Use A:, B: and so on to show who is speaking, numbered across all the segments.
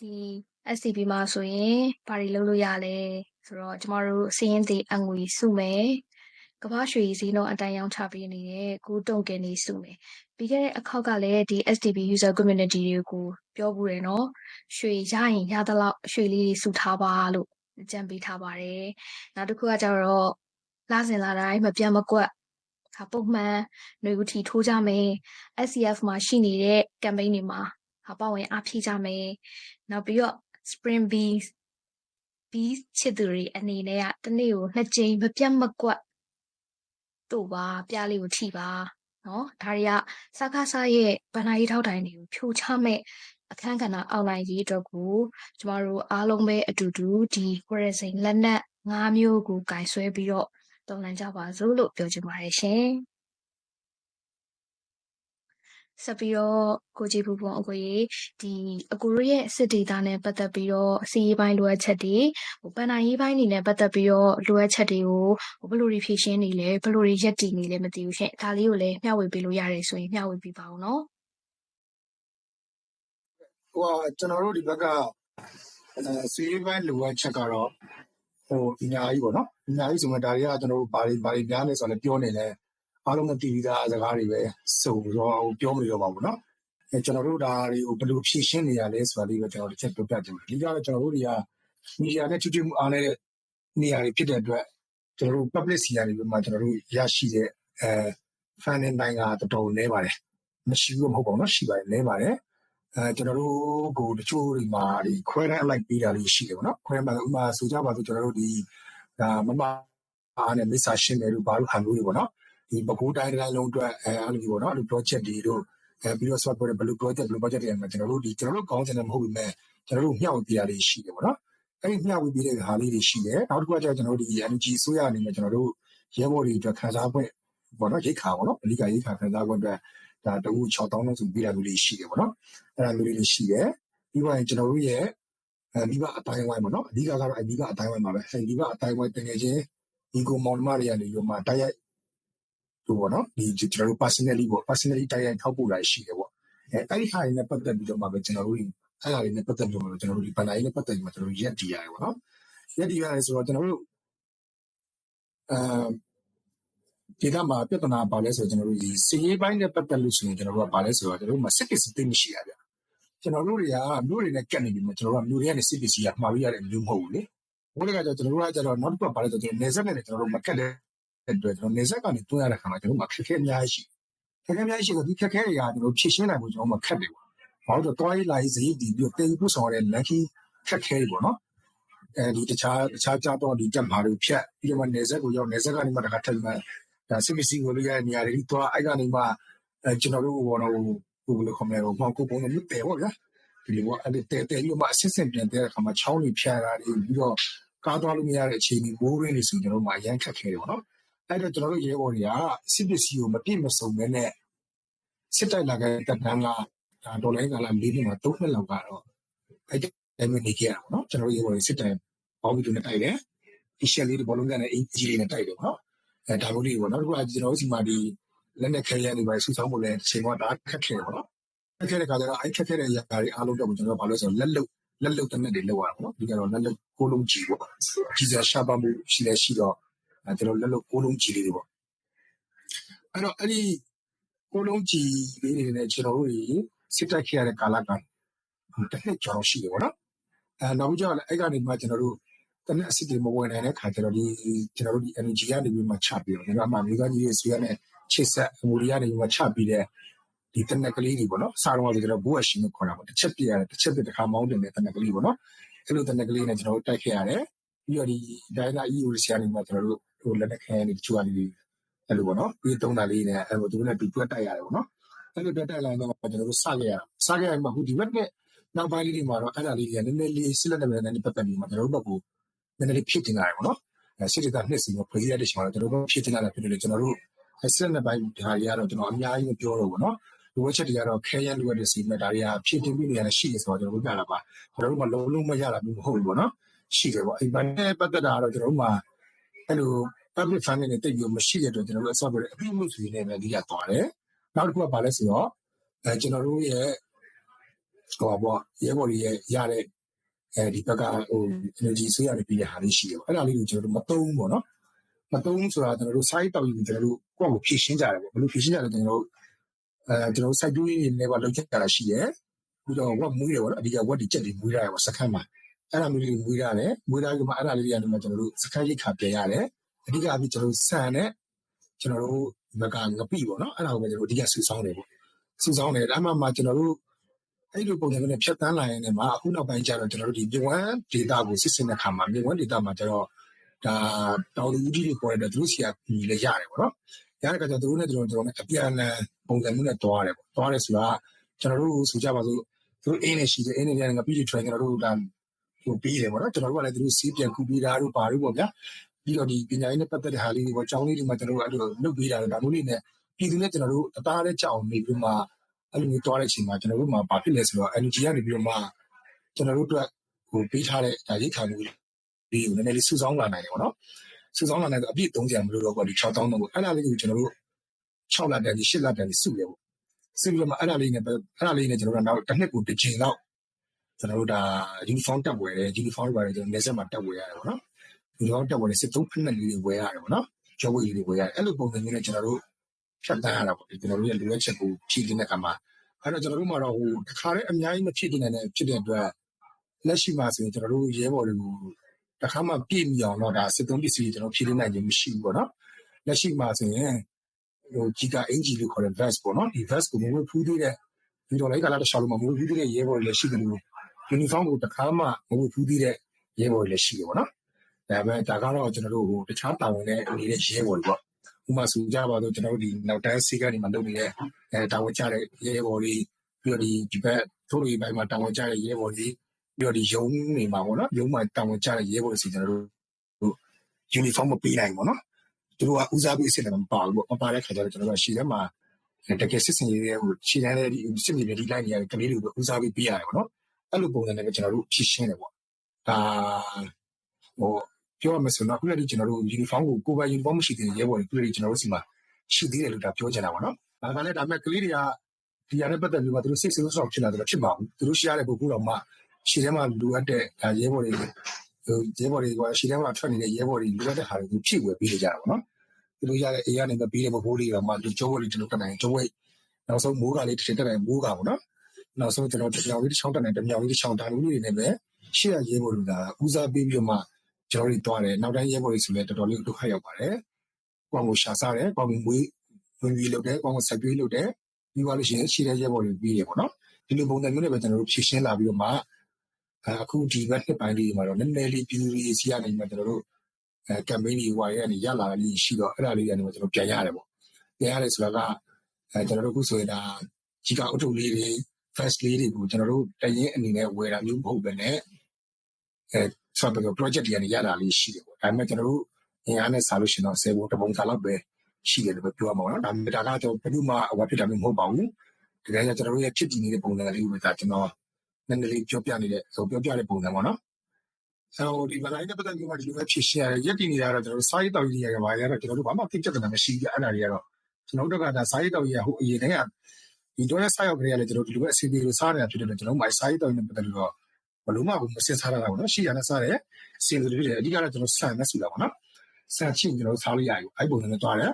A: ဒီ SCB မှာဆိုရင်ဘာတွေလုပ်လို့ရလဲဆိုတော့ကျမတို့စည်ရင်တည်အငွေစုမယ်ကမ္ဘာရွှေဈေးနှုန်းအတိုင်းရောင်းချပေးနေတဲ့ကိုတုံကင်နေစုမယ်ပြီးခဲ့တဲ့အခေါက်ကလည်းဒီ SDB user community တွေကိုပြောဘူးတယ်နော်ရွှေရရင်ရသလောက်ရွှေလေးတွေစုထားပါလို့ကြံပေးထားပါတယ်နောက်တစ်ခုကကျတော့လာစဉ်လာတိုင်းမပြတ်မကွက်ဒါပုံမှန်ຫນွေဦးထီထိုးကြမယ် SCF မှာရှိနေတဲ့ campaign တွေမှာ ဟာပါဝင်အားဖြည့်ကြမယ်နောက်ပြီးတော့ spring bees bees ချစ်သူတွေအနေနဲ့ကတစ်နေ့ကိုနှစ်ကြိမ်မပြတ်မကွက်တို့ပါပြလေးကိုထိပါနော်ဒါတွေကစကားစားရဲ့ဗန္နာရေးထောက်တိုင်တွေကိုဖြိုချမဲ့အခန်းကဏ္ဍအောက်နိုင်ရေးအတွက်ကိုကျမတို့အားလုံးပဲအတူတူဒီကွရစိန်လက်နက်၅မျိုးကိုကင်ဆွဲပြီးတော့တုံ့လန်ကြပါစို့လို့ပြောချင်ပါတယ်ရှင် ဆက်ပြီးတော့ကိုကြည်ဖူဖုံအကိုကြီးဒီအကိုတို့ရဲ့စစ်ဒေတာနဲ့ပတ်သက်ပြီးတော့စီးရေးပိုင်းလိုအပ်ချက်တွေဟိုပန်နာရေးပိုင်းနေနဲ့ပတ်သက်ပြီးတော့လိုအပ်ချက်တွေကိုဟိုဘယ်လိုတွေဖြည့်ရှင်းနေလဲဘယ်လိုတွေရက်တည်နေလဲမသိဘူးရှင်ဒါလေးကိုလည်းမျှဝေပေးလို့ရတယ်ဆိုရင်မျှဝေပေးပါဦးနော်
B: ဟိုကျွန်တော်တို့ဒီဘက်ကအဲစီးပိုင်းလိုအပ်ချက်ကတော့ဟိုအများကြီးပေါ့နော်အများကြီးဆိုမှဒါတွေကကျွန်တော်တို့ဘာတွေဘာတွေများနေဆိုတော့လည်းပြောနေလဲ အားလုံးကတီးပြီးသားစကားတွေပဲစုံတော့ပြောမလို့ရပါဘူးနော်အဲကျွန်တော်တို့ဒါတွေကိုဘယ်လိုဖြည့်ရှင်းနေရလဲဆိုတာလေးပဲကျွန်တော်တစ်ချက်ပြောပြချင်တယ်အဓိကတော့ကျွန်တော်တို့တွေကမီဒီယာနဲ့ချွတ်ချွတ်မှုအားနေတဲ့နေရာတွေဖြစ်တဲ့အတွက်ကျွန်တော်တို့ public စီယာတွေမှာကျွန်တော်တို့ရရှိတဲ့အဲ funding တိုင်းကတော်တော်နည်းပါတယ်မရှိဘူးမဟုတ်ပါဘူးနော်ရှိပါတယ်နည်းပါတယ်အဲကျွန်တော်တို့ကိုတချို့တွေမှာဒီခွဲတန်းအလိုက်ပေးတာလေးရှိတယ်ပေါ့နော်ခွဲမှာဥမာဆိုကြပါစို့ကျွန်တော်တို့ဒီဒါမမအားနဲ့မစ္စာရှင်းတယ်လို့ဘာလို့ဟန်လို့တွေပေါ့နော် ဒီပကူတိုင်းတိုင်းလုံးအတွက်အဲအဲ့လိုမျိုးပေါ့နော်အဲ့လို project တွေတို့အဲပြီးတော့ software ဘယ်လို project ဘယ်လို project တွေမှာကျွန်တော်တို့ဒီကျွန်တော်တို့ကောင်းစင်တယ်မဟုတ်ဘူးမဲ့ကျွန်တော်တို့မျှဝေပြရလေးရှိတယ်ပေါ့နော်အဲ့ဒီမျှဝေပြတဲ့ဟာလေးတွေရှိတယ်နောက်တစ်ခုကကျတော့ကျွန်တော်တို့ဒီ energy ဆိုရအနေနဲ့ကျွန်တော်တို့ရဲဘော်တွေအတွက်ခံစား권ပေါ့နော်ရိတ်ခါပေါ့နော်အဓိကရိတ်ခါခံစား권အတွက်ဒါတကူ6000လောက်ဆိုပေးတာမျိုးလေးရှိတယ်ပေါ့နော်အဲ့ဒါမျိုးလေးရှိတယ်ပြီးတော့ကျွန်တော်တို့ရဲ့အဲဒီကအတိုင်းဝိုင်းပေါ့နော်အဓိကကတော့အဓိကအတိုင်းဝိုင်းပါပဲအဲဒီကအတိုင်းဝိုင်းတကယ်ချင်းဒီကိုမောင်နှမတွေကနေရောမှတိုက်ရိုက် ဟိုပေါ့နော်ဒီကျွန်တော်တို့ personally ပေါ့ personally တိုက်ရိုက်ထောက်ပို့တာရှိတယ်ပေါ့အဲအဲ့ဒီဟာတွေနဲ့ပတ်သက်ပြီးတော့မှပဲကျွန်တော်တို့အဲ့ဒါတွေနဲ့ပတ်သက်ပြီးတော့ကျွန်တော်တို့ဒီဘန်နာရေးနဲ့ပတ်သက်ပြီးမှကျွန်တော်တို့ရက်တီရတယ်ပေါ့နော်ရက်တီရတယ်ဆိုတော့ကျွန်တော်တို့အဲဒီကမှာပြဿနာပါလဲဆိုတော့ကျွန်တော်တို့ဒီစီရေးပိုင်းနဲ့ပတ်သက်လို့ဆိုရင်ကျွန်တော်တို့ကပါလဲဆိုတော့ကျွန်တော်တို့မှာစစ်ပစ္စည်းသိမရှိရဗျကျွန်တော်တို့တွေကမြို့တွေနဲ့ကတ်နေပြီမှာကျွန်တော်တို့ကမြို့တွေကနေစစ်ပစ္စည်းကမှားလို့ရတဲ့မျိုးမဟုတ်ဘူးလေဘိုးတွေကကျတော့ကျွန်တော်တို့ကကျတော့နောက်တစ်ခုပါလဲဆိုတော့နေဆက်နဲ့ကျွန်တော်တို့မကတ်တဲ့ အတွက်ကျွန်တော်နေဆက်ကနေတွန်းရတဲ့ခါမှာကျွန်တော်တို့မှာခက်ခဲအများကြီးရှိခက်ခဲအများကြီးရှိတော့ဒီခက်ခဲတွေကကျွန်တော်ဖြည့်ရှင်းနိုင်ဖို့ကျွန်တော်မှခက်တယ်ပေါ့ဘာလို့တော့တွားရေးလာရေးစရိတ်ဒီပြီးတင်ပို့ဆောင်ရတဲ့လက်ကြီးခက်ခဲပေါ့နော်အဲဒီတခြားတခြားကြတော့ဒီတက်မှာတွေဖြတ်ပြီးတော့နေဆက်ကိုရောက်နေဆက်ကနေမှတခါထပ်မှဒါစစ်ပစ္စည်းကိုလို့ရတဲ့နေရာတွေတွားအဲ့ကနေမှအဲကျွန်တော်တို့ဘောတော့ဟိုဘယ်လိုခေါ်မလဲဟိုမောင်ကိုပုံနဲ့မြတ်တယ်ပေါ့ဗျာဒီလိုကအဲ့ဒီတဲတဲပြီးမှအစစ်စစ်ပြန်တဲ့အခါမှာချောင်းတွေဖြတ်တာတွေပြီးတော့ကားသွားလို့မရတဲ့အခြေအနေမိုးရင်းတွေဆိုကျွန်တော်တို့မှအရန်ခက်ခဲတယ်ပေါ့နော် အဲ့တော့ကျွန်တော်တို့ရဲဘော်တွေကစစ်ပစ္စည်းကိုမပြည့်မစုံဘဲနဲ့စစ်တိုက်လာတဲ့တပ်တန်းကဒါဒေါ်လာကလာ၄နှစ်မှာ၃နှစ်လောက်ကတော့အဲ့ဒီအဲ့လိုနေကြရအောင်နော်ကျွန်တော်တို့ရဲဘော်တွေစစ်တိုင်ပေါင်းပြီးတော့တိုက်တယ်ဒီရှယ်လေးတွေဘောလုံးကနေအင်ဂျီလေးနဲ့တိုက်တယ်ပေါ့နော်အဲဒါမျိုးလေးပေါ့နောက်တစ်ခုကကျွန်တော်တို့စီမှာဒီလက်နဲ့ခဲရနေပါဆူဆောင်းဖို့လည်းအချိန်ကဒါခက်ခဲပေါ့နော်ခက်ခဲတဲ့ခါကျတော့အဲ့ခက်ခဲတဲ့ຢာတွေအားလုံးတော့ကျွန်တော်တို့ဘာလို့ဆိုတော့လက်လုတ်လက်လုတ်တဲ့နဲ့တွေလောက်ရအောင်နော်ဒီကတော့လက်လုတ်ကိုလုံးကြီးပေါ့ကြီးစားရှားပါမှုရှိလဲရှိတော့အဲ ကျွန်တော်လက်လုတ်ကိုလုံးကြီးလေးတွေပေါ့အဲ့တော့အဲ့ဒီကိုလုံးကြီးလေးတွေနဲ့ကျွန်တော်တို့စစ်တက်ခဲ့ရတဲ့ကာလကတစ်နှစ်ကျော်ရှိတယ်ပေါ့နော်အဲနောက်ပြီးတော့အဲ့ကနေမှကျွန်တော်တို့တနက်အစစ်တွေမဝင်နိုင်တဲ့ခါကျတော့ဒီကျွန်တော်တို့ဒီ energy ကနေပြီးမှချပြီးတော့ဒီမှာမြေသားကြီးရဲ့ဆွေရနဲ့ချစ်ဆက်အမူရီကနေပြီးမှချပြီးတဲ့ဒီတနက်ကလေးတွေပေါ့နော်စားတော့ကျွန်တော်ဘိုးအရှင်ကိုခေါ်တာပေါ့တစ်ချက်ပြရတယ်တစ်ချက်ပြတစ်ခါမောင်းတင်တဲ့တနက်ကလေးပေါ့နော်အဲ့လိုတနက်ကလေးနဲ့ကျွန်တော်တို့တိုက်ခဲ့ရတယ်ပြီးတော့ဒီဒိုင်နာ EU ဆရာနေမှာကျွန်တော်တို့ ဟိုလက်နဲ့ခဲနေတချို့ကနေအဲ့လိုပေါ့နော်ပြီးသုံးတာလေးနဲ့အဲ့လိုသူတို့နဲ့ပြီးတွက်တိုက်ရတယ်ပေါ့နော်အဲ့လိုတွက်တိုက်လာတော့ကျွန်တော်တို့စခဲ့ရစခဲ့ရမှာဟိုဒီဘက်နဲ့နောက်ပိုင်းလေးတွေမှာတော့အဲ့ဒါလေးတွေကနည်းနည်းလေးစစ်လက်နဲ့နည်းနည်းပတ်သက်ပြီးမှကျွန်တော်တို့ဘက်ကနည်းနည်းလေးဖြစ်တင်လာတယ်ပေါ့နော်အဲစစ်တပ်နှစ်စီမှာဖွဲ့စည်းရတဲ့ချိန်မှာကျွန်တော်တို့ဖြစ်တင်လာတာဖြစ်လို့ကျွန်တော်တို့စစ်လက်ပိုင်းဒါတွေကတော့ကျွန်တော်အများကြီးမပြောတော့ဘူးနော်လိုအပ်ချက်တွေကတော့ခဲရန်လိုအပ်တဲ့စီမဲ့ဒါတွေကဖြည့်တင်ပြီးနေရတဲ့ရှိရဆိုတော့ကျွန်တော်တို့ပြလာပါကျွန်တော်တို့မှလုံးလုံးမရတာမျိုးမဟုတ်ဘူးပေါ့နော်ရှိတယ်ပေါ့အိမ်ပိုင်းနဲ့ပတ်သက်တာကတော့ကျွန်တော်တို့မှ အဲ့လို public funding နဲ့တိတ်ပြီးမရှိတဲ့အတွက် ကျွန်တော်တို့အဆောက်အဦအပြည့်မှုဆိုရင်လည်းအဓိကသွားတယ် နောက်တစ်ခုက ဘာလဲဆိုတော့အဲကျွန်တော်တို့ရဲ့ဟိုပေါ့ရဲဘော်တွေရဲ့ရတဲ့အဲဒီဘက်ကဟို energy ဆွေးရတယ်ပြီးတဲ့ဟာလေးရှိတယ်ပေါ့ အဲ့ဒါလေးကို ကျွန်တော်တို့ မသုံးဘူးပေါ့နော် မသုံးဆိုတာကျွန်တော်တို့ site တောက်ယူကျွန်တော်တို့ ကိုယ့်ကိုဖြည့်ရှင်းကြတယ်ပေါ့ ဘယ်လိုဖြည့်ရှင်းကြလဲကျွန်တော်တို့အဲကျွန်တော်တို့ site ပြင်းနေနေပါလောက်ချက်ကြတာရှိတယ် ပြီးတော့ ဝက်မွေးတယ်ပေါ့နော် အဓိက ဝက်ဒီချက်တွေ မွေးရတယ်ပေါ့ စခန်းမှာ အဲ့ဒါမျိုးလေးမွေးရတယ်မွေးထားပြီးမှအဲ့ဒါလေးတွေကနေမှကျွန်တော်တို့စခန်းရိတ်ခါပြန်ရတယ်အဓိကအဖြစ်ကျွန်တော်တို့ဆန်နဲ့ကျွန်တော်တို့ဘက်ကငပိပေါ့နော်အဲ့ဒါကိုပဲကျွန်တော်တို့အဓိကဆူဆောင်းတယ်ပေါ့ဆူဆောင်းတယ်ဒါမှမှကျွန်တော်တို့အဲ့လိုပုံစံမျိုးနဲ့ဖြတ်တန်းလာရင်လည်းမှာအခုနောက်ပိုင်းကျတော့ကျွန်တော်တို့ဒီမြေဝမ်းဒေတာကိုစစ်စင်တဲ့ခါမှာမြေဝမ်းဒေတာမှာကျတော့ဒါတောင်လူဦးကြီးတွေပေါ်တဲ့သူတို့စီကညီလည်းရတယ်ပေါ့နော်ရတဲ့ခါကျတော့သူတို့နဲ့ကျွန်တော်တို့နဲ့အပြန်အလှန်ပုံစံမျိုးနဲ့တွားတယ်ပေါ့တွားတယ်ဆိုတာကျွန်တော်တို့ဆိုကြပါစို့သူတို့အင်းနဲ့ရှိတယ်အင်းနဲ့ငါပြီးပြီး train ကျွန်တော်တို့ဒါ ဟိုပြီးတယ်ပေါ့နော်ကျွန်တော်တို့ကလည်းသူတို့စီးပြန်ကူပြီးတာတို့ပါတို့ပေါ့ဗျာပြီးတော့ဒီပညာရေးနဲ့ပတ်သက်တဲ့ဟာလေးတွေပေါ့ကျောင်းလေးတွေမှာကျွန်တော်တို့အဲ့လိုလုပ်ပေးတာတို့ဒါမျိုးလေးနဲ့ပြည်သူနဲ့ကျွန်တော်တို့အသားနဲ့ကြောက်နေပြီးမှအဲ့လိုမျိုးတွားတဲ့အချိန်မှာကျွန်တော်တို့မှာဘာဖြစ်လဲဆိုတော့ energy ကနေပြီးတော့မှကျွန်တော်တို့အတွက်ဟိုပေးထားတဲ့ဒါရိတ်ခါမှုဒီကိုနည်းနည်းလေးစုဆောင်းလာနိုင်တယ်ပေါ့နော်စုဆောင်းလာနိုင်တော့အပြည့်30မလို့တော့ပေါ့ဒီ6000တော့ပေါ့အဲ့ဒါလေးကိုကျွန်တော်တို့6လတန်းဒီ8လတန်းဒီစုရပေါ့စုပြီးတော့မှအဲ့ဒါလေးနဲ့အဲ့ဒါလေးနဲ့ကျွန်တော်တို့နောက်တစ်နှစ်ကိုတစ်ချိန်လောက် ကျွန်တော်တို့ဒါ uniform တက်ဝယ်တယ် uniform ပါတယ်ကျွန်တော်နေဆက်မှာတက်ဝယ်ရတယ်ပေါ့နော် uniform တက်ဝယ်တယ်စစ်သုံးဖက်နဲ့လေးတွေဝယ်ရတယ်ပေါ့နော်ကျောဝယ်လေးတွေဝယ်ရတယ်အဲ့လိုပုံစံမျိုးနဲ့ကျွန်တော်တို့ဖြတ်တန်းရတာပေါ့ကျွန်တော်တို့ရဲ့လိုအပ်ချက်ကိုဖြည့်နေတဲ့အခါမှာအဲ့တော့ကျွန်တော်တို့မှာတော့ဟိုတစ်ခါတည်းအများကြီးမဖြစ်နေတဲ့ဖြစ်တဲ့အတွက်လက်ရှိမှာဆိုရင်ကျွန်တော်တို့ရဲဘော်တွေကိုတစ်ခါမှပြည့်မီအောင်တော့ဒါစစ်သုံးပစ္စည်းကျွန်တော်ဖြည့်နေနိုင်ခြင်းမရှိဘူးပေါ့နော်လက်ရှိမှာဆိုရင်ဟိုကြီးကအင်ဂျီလို့ခေါ်တဲ့ vest ပေါ့နော်ဒီ vest ကိုမဝယ်ဖူးသေးတဲ့ဒီတော့လိုက်ကလာတစ်ချောင်းလုံးမဝယ်ဖူးသေးတဲ့ရဲဘော်တွေလည်းရှိတယ်လို့ uniform ကိုတစ်ခါမှမဝယ်ဖူးသေးတဲ့ရဲဘော်တွေလည်းရှိတယ်ပေါ့နော်ဒါပေမဲ့ဒါကတော့ကျွန်တော်တို့ဟိုတခြားတာဝန်နဲ့နေတဲ့ရဲဘော်တွေပေါ့ဥပမာဆိုကြပါတော့ကျွန်တော်တို့ဒီနောက်တန်းစီကနေမှလုပ်နေတဲ့အဲတာဝန်ကျတဲ့ရဲဘော်တွေပြီးတော့ဒီဒီဘက်ထိုးရီပိုင်းမှာတာဝန်ကျတဲ့ရဲဘော်တွေပြီးတော့ဒီရုံးနေမှာပေါ့နော်ရုံးမှာတာဝန်ကျတဲ့ရဲဘော်တွေစီကျွန်တော်တို့ uniform မပေးနိုင်ဘူးနော်သူတို့ကဦးစားပေးအစ်စ်လည်းမပါဘူးပေါ့မပါတဲ့ခါကျတော့ကျွန်တော်တို့ရှေ့ထဲမှာတကယ်စစ်စင်ရေးတဲ့ဟိုရှေ့တန်းတဲ့ဒီစစ်မြေပြည်လိုက်နေရတဲ့ကလေးတွေကိုဦးစားပေးပေးရတယ်ပေါ့နော် အဲ့လိုပုံစံနဲ့ကျွန်တော်တို့ဖြည့်ရှင်းတယ်ပေါ့ဒါဟိုပြောရမယ်ဆိုတော့ခုနကကျွန်တော်တို့ uniform ကိုကိုယ်ပိုင် uniform မရှိသေးတဲ့ရဲဘော်တွေခုနကကျွန်တော်တို့စီမှာရှိသေးတယ်လို့ဒါပြောချင်တာပေါ့နော်ဒါကလည်းဒါပေမဲ့ကလေးတွေကဒီရတဲ့ပတ်သက်ပြီးမှသူတို့စိတ်ဆိုးဆောက်ဖြစ်လာတယ်ဖြစ်မှာဘူးသူတို့ရှိရတဲ့ပုဂ္ဂိုလ်တော်မှရှေ့ထဲမှာလိုအပ်တဲ့ဒါရဲဘော်တွေဟိုရဲဘော်တွေကရှေ့ထဲမှာထွက်နေတဲ့ရဲဘော်တွေလိုအပ်တဲ့ဟာတွေကိုဖြည့်ဝယ်ပေးနေကြတာပေါ့နော်သူတို့ရတဲ့အေးရနေမပေးတဲ့ဘိုးလေးတော့မှဒီကျိုးဝက်လေးကျွန်တော်တက်နိုင်ကျိုးဝက်နောက်ဆုံးမိုးကလေးတစ်တက်နိုင်မိုးကပေါ့နော် နောက်ဆုံးကျွန်တော်တမြောင်လေးတစ်ချောင်းတက်နိုင်တမြောင်လေးတစ်ချောင်းတာလူတွေနဲ့ပဲရှေ့ရရဲဘော်တွေကဦးစားပေးပြီးတော့မှကျွန်တော်တို့တွားတယ်နောက်တိုင်းရဲဘော်တွေဆိုလည်းတော်တော်လေးဒုက္ခရောက်ပါတယ်။ကောင်းကိုရှာစားတယ်ကောင်းကိုမွေးဝင်ပြီးလုပ်တယ်ကောင်းကိုဆက်ပြေးလုပ်တယ်ပြီးသွားလို့ရှိရင်ရှေ့တဲ့ရဲဘော်တွေပြီးတယ်ပေါ့နော်ဒီလိုပုံစံမျိုးနဲ့ပဲကျွန်တော်တို့ဖြည့်ရှင်းလာပြီးတော့မှအခုဒီဘက်နှစ်ပိုင်းလေးမှာတော့နည်းနည်းလေးပြည်သူတွေစီကနေမှကျွန်တော်တို့အဲ campaign တွေဝိုင်းရနေရလာလေးရှိတော့အဲ့ဒါလေးကနေမှကျွန်တော်ပြန်ရတယ်ပေါ့ပြန်ရတယ်ဆိုတာကအဲကျွန်တော်တို့ခုဆိုရင်ဒါကြီးကအုပ်ထုပ်လေးတွေ first လေးတွေကိုကျွန်တော်တို့တရင်အနေနဲ့ဝယ်တာမျိုးမဟုတ်ပဲねအဲဆိုတော့ project တွေကနေရလာလေးရှိတယ်ပေါ့ဒါပေမဲ့ကျွန်တော်တို့အင်အားနဲ့စားလို့ရှိရင်တော့10ဘုံတပုံစာလောက်ပဲရှိတယ်လို့ပြောရမှာပေါ့နော်ဒါပေမဲ့ဒါကတော့ဘယ်သူမှဟိုဖြစ်တာမျိုးမဟုတ်ပါဘူးတကယ်ကျွန်တော်တို့ရဲ့ဖြစ်တည်နေတဲ့ပုံစံလေးကိုပဲဒါကျွန်တော်နည်းနည်းလေးပြောပြနေတဲ့ဆိုပြောပြတဲ့ပုံစံပေါ့နော်အဲဟိုဒီဗလိုင်းနဲ့ပတ်သက်ပြီးမှဒီလိုပဲဖြစ်ရှင်းရတယ်ရက်တည်နေတာတော့ကျွန်တော်တို့စာရေးတော်ကြီးတွေရပါရတော့ကျွန်တော်တို့ဘာမှသိပြဿနာမရှိဘူးအဲ့ဒါတွေကတော့ကျွန်တော်တို့ကဒါစာရေးတော်ကြီးကဟိုအရင်တည်းက ဒီတော့ရဲ့စာရောက်ကလေးကလည်းကျွန်တော်ဒီလိုပဲအစီအစဉ်လိုစားနေတာဖြစ်တယ်ကျွန်တော်မိုင်စာရေးတော်ကြီးနဲ့ပတ်သက်လို့တော့ဘလို့မှမစင်စားရတာပေါ့နော်ရှိရနဲ့စားတယ်အစီအစဉ်လိုဖြစ်တယ်အဓိကတော့ကျွန်တော်ဆန်နဲ့ဆူတာပေါ့နော်ဆန်ချင်းကျွန်တော်စားလို့ရယူအဲ့ပုံစံနဲ့တွားတယ်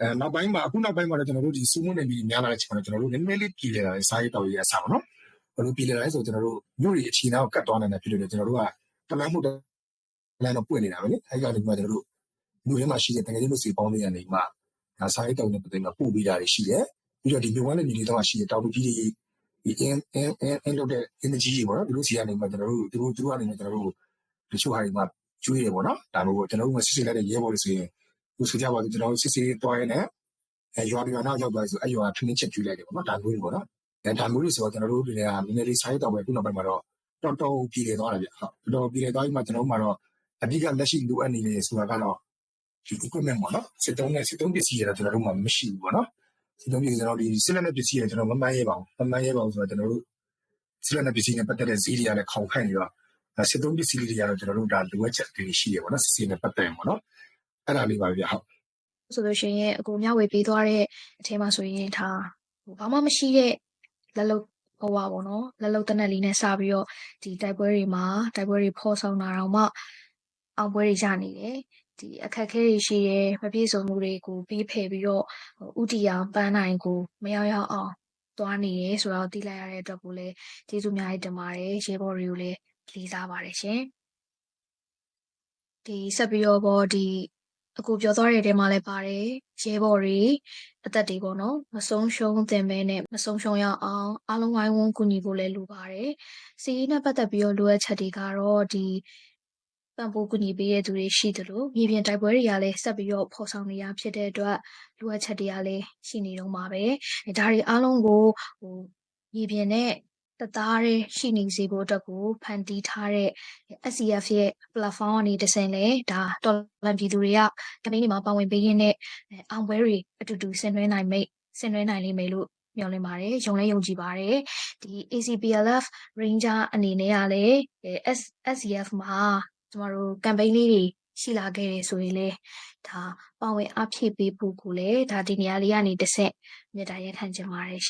B: အဲနောက်ပိုင်းမှာအခုနောက်ပိုင်းမှာလည်းကျွန်တော်တို့ဒီစူးမွန်းနေပြီးများလာတဲ့ချိန်မှာကျွန်တော်တို့နည်းနည်းလေးပြည်လေလာတဲ့စားရေးတော်ကြီးအစားပေါ့နော်ဘယ်လိုပြည်လေလာလဲဆိုကျွန်တော်တို့မြို့တွေအခြေနောက်ကတ်သွားနေတာဖြစ်လို့ကျွန်တော်တို့ကတလန်းမှုတလန်းတော့ပွင့်နေတာပဲလေအဲ့ကနေမှကျွန်တော်တို့မြို့ထဲမှာရှိတဲ့တကယ်လို့စီပေါင်းလေးကနေမှဒါစားရေးတော်နဲ့ပတ်သက်မှာပို့ပေးတာတွေရှိတယ် ပြီးတော့ဒီမြို့ဝမ်းနဲ့မြို့လေးတော့ရှိတဲ့တောင်ပကြီးတွေဒီအင်းအင်းအင်းလို့တဲ့ energy တွေပေါ့နော်ဒီလိုစီကနေမှကျွန်တော်တို့သူတို့သူတို့ကနေမှကျွန်တော်တို့တချို့ဟာတွေမှာကျွေးတယ်ပေါ့နော်ဒါမျိုးကျွန်တော်တို့ကစစ်စစ်လိုက်တဲ့ရဲဘော်တွေဆိုရင်သူဆိုကြပါစို့ကျွန်တော်တို့စစ်စစ်တွားရတဲ့အဲရွာတွေနောက်ရောက်သွားဆိုအဲ့ရွာထင်းထင်းချက်ကျွေးလိုက်တယ်ပေါ့နော်ဒါမျိုးတွေပေါ့နော်အဲဒါမျိုးတွေဆိုတော့ကျွန်တော်တို့တွေကနည်းနည်းလေးဆိုင်တော့ပဲခုနောက်ပိုင်းမှာတော့တော်တော်ပြည်လေသွားတယ်ဗျဟုတ်တော်ပြည်လေသွားပြီးမှကျွန်တော်တို့မှာတော့အဓိကလက်ရှိလိုအပ်နေတယ်ဆိုတာကတော့ဒီ equipment ပေါ့နော်စစ်တုံးနဲ့စစ်တုံးပစ္စည်းတွေတော့ကျွန်တော်တို့မှမရှိဘူးပေါ့နော် စစ်တုံးပစ္စည်းကျွန်တော်ဒီစစ်လက်နဲ့ပစ္စည်းတွေကျွန်တော်မမှန်းရဲပါဘူးမမှန်းရဲပါဘူးဆိုတော့ကျွန်တော်တို့စစ်လက်နဲ့ပစ္စည်းနဲ့ပတ်သက်တဲ့ဈေးတွေကလည်းခေါင်ခိုက်နေတော့စစ်တုံးပစ္စည်းတွေကတော့ကျွန်တော်တို့ဒါလိုအပ်ချက်တွေရှိတယ်ပေါ့နော်စစ်စစ်နဲ့ပတ်သက်ရင်ပေါ့နော်အဲ့ဒါလေးပါဗျဟုတ်
A: ဆိုလို့ရှိရင်အကိုမျှဝေပေးသွားတဲ့အထဲမှာဆိုရင်ဒါဟိုဘာမှမရှိတဲ့လက်လုံးဘဝပေါ့နော်လက်လုံတနက်လေးနဲ့စပြီးတော့ဒီတိုက်ပွဲတွေမှာတိုက်ပွဲတွေဖော်ဆောင်တာတော့မှအောင်ပွဲတွေရနေတယ် ဒီအခက်အခဲတွေရှိရဲမပြည့်စုံမှုတွေကိုပြီးဖယ်ပြီးတော့ဥတီအောင်ပန်းနိုင်ကိုမရောက်ရောက်အောင်သွားနေရဲဆိုတော့သိလိုက်ရတဲ့အတွက်ကိုလည်းကျေးဇူးအများကြီးတင်ပါတယ်ရေဘော်တွေကိုလည်းလေးစားပါတယ်ရှင်ဒီဆက်ပြီးတော့ဗောဒီအခုပြောသွားတဲ့တဲမှာလည်းပါတယ်ရဲဘော်တွေအသက်တွေပေါ့နော်မဆုံးရှုံးသင်ပဲနဲ့မဆုံးရှုံးရအောင်အားလုံးဝိုင်းဝန်းကူညီဖို့လည်းလိုပါတယ်စီးရီးနဲ့ပတ်သက်ပြီးတော့လိုအပ်ချက်တွေကတော့ဒီ ပံ့ပိုးကူညီပေးတဲ့သူတွေရှိသလိုမြေပြင်တိုက်ပွဲတွေကလည်းဆက်ပြီးတော့ဖော်ဆောင်နေရဖြစ်တဲ့အတွက်လိုအပ်ချက်တွေကလည်းရှိနေတော့မှာပဲအဲဒါတွေအားလုံးကိုဟိုမြေပြင်နဲ့တသားရဲရှိနေစေဖို့အတွက်ကိုဖန်တီးထားတဲ့ SCF ရဲ့ platform ကနေတဆင့်လဲဒါတော်လန်ပြည်သူတွေကကမိန်းတွေမှာပါဝင်ပေးရင်းနဲ့အောင်ပွဲတွေအတူတူဆင်နွှဲနိုင်မိတ်ဆင်နွှဲနိုင်လိမ့်မယ်လို့မျှော်လင့်ပါတယ်။ယုံလဲယုံကြည်ပါတယ်။ဒီ ACPLF Ranger အနေနဲ့ကလည်း SCF မှာ ကျမတို့ campaign လေးတွေရှိလာခဲ့တယ်ဆိုရင်လေဒါပါဝင်အဖြစ်ပေးဖို့ကိုလည်းဒါဒီနေရာလေးကနေတဆင့်မြတ်တာရက်ခံချင်ပါတယ်